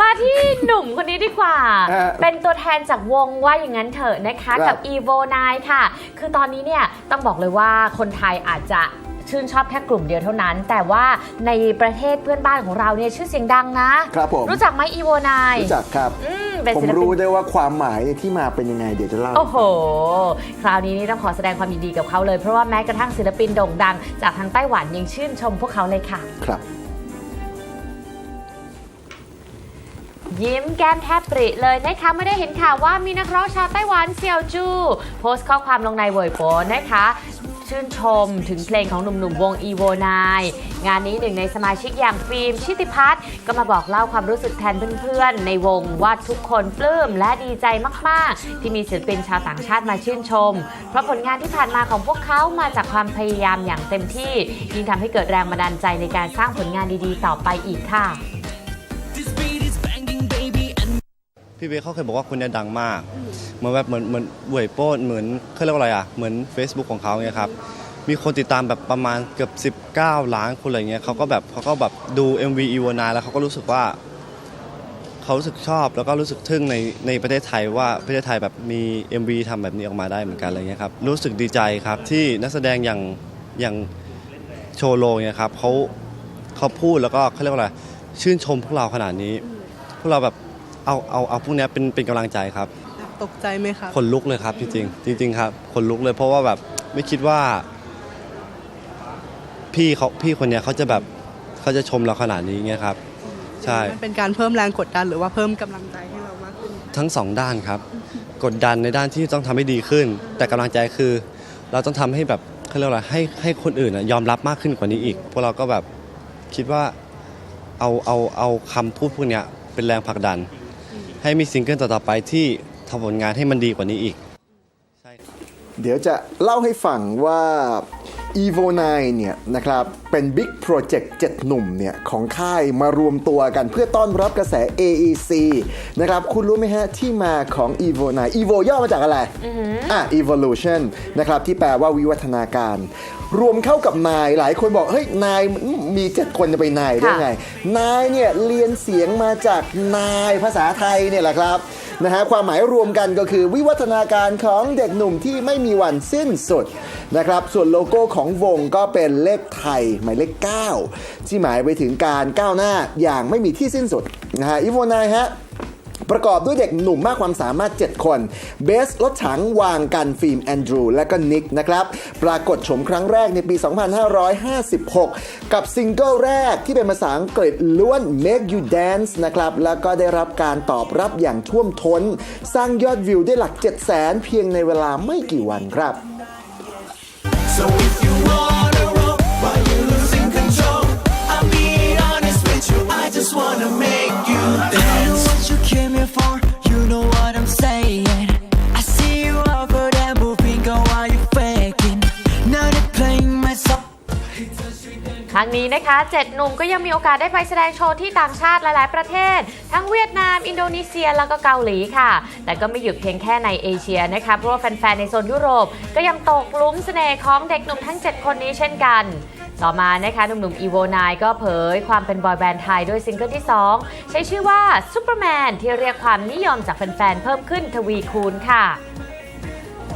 มาที่หนุ่มคนนี้ดีกว่า ฮะเป็นตัวแทนจากวงว่าอย่างนั้นเถอะนะคะ ครับกับ e v o 9ค่ะ คือตอนนี้เนี่ยต้องบอกเลยว่าคนไทยอาจจะชื่นชอบแค่กลุ่มเดียวเท่านั้น แต่ว่าในประเทศเพื่อนบ้านของเราเนี่ยชื่อเสียงดังนะครับผม รู้จักไหม e v o 9รู้จักครับ อืมเป็นผมศิลปิรู้นได้ว่าความหมายที่มาเป็นยังไงเดี๋ยวจะเล่า โอ้โห คราวนี้นี่ต้องขอแสดงความยินดีกับเขาเลย เพราะว่าแม้กระทั่งศิลปินโด่งดัง จากทางไต้หวันยังชื่นชมพวกเขาเลยค่ะ ครับ ยิ้มแก้มแทบปริเลยนะคะไม่ได้เห็นข่าวว่ามีนักร้องชาวไต้หวันเซียวจู โพสต์ข้อความลงในเวยโปนะคะชื่นชมถึงเพลงของหนุ่มๆวง e v o 9งานนี้หนึ่งในสมาชิกอย่างฟิล์มชิติพัฒน์ก็มาบอกเล่าความรู้สึกแทนเพื่อนๆ ในวงว่าทุกคนปลื้มและดีใจมากๆ ที่มีศิลปินชาวต่างชาติมาชื่นชม เพราะผลงานที่ผ่านมาของพวกเขามาจากความพยายามอย่างเต็มที่ยิ่งทำให้เกิดแรงบันดาลใจในการสร้างผลงานดีๆ ต่อไปอีกค่ะ พี่เบคเขาเคยบอกว่าคนเนี้ดังมาก เหมือนแบบเหมือนเหมือนเวยโป้เหมือนเขาเรียกว่าอะไรอะเหมือน Facebook ของเขาเนี่ยครับมีคนติดตามแบบประมาณเกือบ 19 ล้านคนอะไรเงี้ยเขาก็แบบเขาก็แบบดู MV e v o 9แล้วเขาก็รู้สึกว่าเขารู้สึกชอบแล้วก็รู้สึกทึ่งในในประเทศไทยว่าประเทศไทยแบบมี MV ทำแบบนี้ออกมาได้เหมือนกันอะไรเงี้ยครับรู้สึกดีใจครับที่นักแสดงอย่างอย่างโชโลเนี่ยครับเขาเขาพูดแล้วก็เขาเรียกว่าอะไรชื่นชมพวกเราขนาดนี้ พวกเราแบบ เอาเอาเอาพวกเนี้ยเป็นเป็นกำลังใจครับ ตกใจไหมครับขนลุกเลยครับจริงๆจริง ๆ ครับขนลุกเลยเพราะว่าแบบไม่คิดว่า พี่เขาพี่คนเนี้ยเขาจะแบบเขาจะชมเราขนาดนี้เงี้ยครับ ใช่ มันเป็นการเพิ่มแรงกดดันหรือว่าเพิ่มกำลังใจให้เรามากขึ้น ทั้งสองด้านครับ กดดันในด้านที่ต้องทำให้ดีขึ้น แต่กำลังใจคือ เราต้องทำให้แบบเขาเรียกว่าอะไรให้ให้คนอื่นอะยอมรับมากขึ้นกว่านี้อีก พวกเราก็แบบคิดว่าเอาเอาเอาคำพูดพวกเนี้ยเป็นแรงผลักดัน ให้มีซิงเกิลต่อๆไปที่ทำผลงานให้มันดีกว่านี้อีก เดี๋ยวจะเล่าให้ฟังว่า evo 9 เนี่ยนะครับเป็นบิ๊กโปรเจกต์7หนุ่มเนี่ยของค่ายมารวมตัวกันเพื่อต้อนรับกระแส AEC นะครับคุณรู้ไหมฮะที่มาของ evo 9 evo ย่อมาจากอะไรอะ evolution นะครับที่แปลว่าวิวัฒนาการ รวมเข้ากับนายหลายคนบอกเฮ้ยนายมี 7 คนจะไปนายได้ไง นายเนี่ยเรียนเสียงมาจากนายภาษาไทยเนี่ยแหละครับ นะฮะความหมายรวมกันก็คือวิวัฒนาการของเด็กหนุ่มที่ไม่มีวันสิ้นสุดนะครับส่วนโลโก้ของวงก็เป็นเลขไทยหมายเลข 9 ที่หมายไปถึงการก้าวหน้าอย่างไม่มีที่สิ้นสุดนะฮะอีโวนายฮะ ประกอบด้วยเด็กหนุ่มมากความสามารถ 7 คน เบสรถถังวางกันฟิล์มแอนดรูและก็นิกนะครับปรากฏโฉมครั้งแรกในปี 2556 กับซิงเกิลแรกที่เป็นภาษาอังกฤษล้วน Make You Dance นะครับแล้วก็ได้รับการตอบรับอย่างท่วมท้น สร้างยอดวิวได้หลัก 7 0 0 0 0 0 เพียงในเวลาไม่กี่วันครับ so if you นี้นะคะเจ็ดหนุ่มก็ยังมีโอกาสได้ไปแสดงโชว์ที่ต่างชาติหลาย ๆ ประเทศ ทั้งเวียดนาม อินโดนีเซียแล้วก็เกาหลีค่ะ แต่ก็ไม่หยุดเพียงแค่ในเอเชียนะคะเพราะว่าแฟน ๆ ในโซนยุโรป ก็ยังตกหลุมเสน่ห์ของเด็กหนุ่มทั้ง 7 คนนี้เช่นกันต่อมานะคะหนุ่มๆ e v o 9ก็เผยความเป็นบอยแบนด์ไทยด้วยซิงเกิลที่ 2 ใช้ชื่อว่า Superman ที่เรียกความนิยมจากแฟนๆเพิ่มขึ้นทวีคูณค่ะ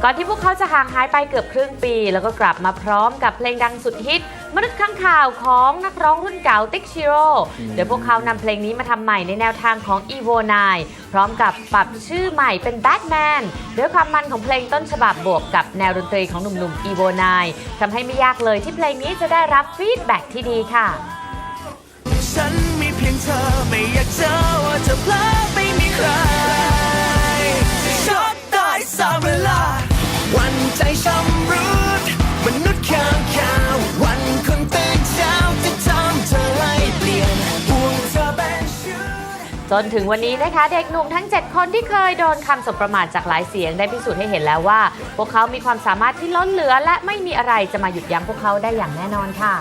ก่อนที่พวกเขาจะห่างหายไปเกือบครึ่งปี แล้วก็กลับมาพร้อมกับเพลงดังสุดฮิต มนุษย์ข้างข่าวของนักร้องรุ่นเก่าติ๊กชิโร่โดยพวกเขานำเพลงนี้มาทำใหม่ในแนวทางของ evo 9พร้อมกับปรับชื่อใหม่เป็น Batman ด้วยความมันของเพลงต้นฉบับบวกกับแนวดนตรีของหนุ่มๆ evo 9ทำให้ไม่ยากเลยที่เพลงนี้จะได้รับฟีดแบ็กที่ดีค่ะ ฉันมีเพียงเธอไม่อยากเจอ จนถึงวันนี้นะคะ เด็กหนุ่มทั้ง 7 คนที่เคยโดนคำสบประมาทจากหลายเสียงได้พิสูจน์ให้เห็นแล้วว่า พวกเขามีความสามารถที่ล้นเหลือ และไม่มีอะไรจะมาหยุดยั้งพวกเขาได้อย่างแน่นอนค่ะ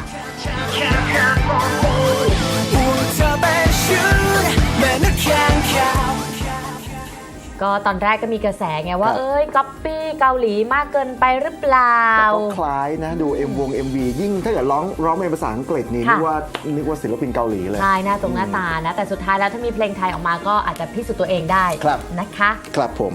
ก็ตอนแรกก็มีกระแสไงว่าครับเอ้ยก๊อปปี้เกาหลีมากเกินไปหรือเปล่าแต่ก็คล้ายนะ ดู M วง MV ยิ่งถ้าเกิดร้องร้องเป็นภาษาอังกฤษนี่ค่ะนึกว่านึกว่าศิลปินเกาหลีเลยใช่หน้าตรงหน้าตานะ แต่สุดท้ายแล้วถ้ามีเพลงไทยออกมาก็อาจจะพิสูจน์ตัวเองได้ครับนะคะ ครับผม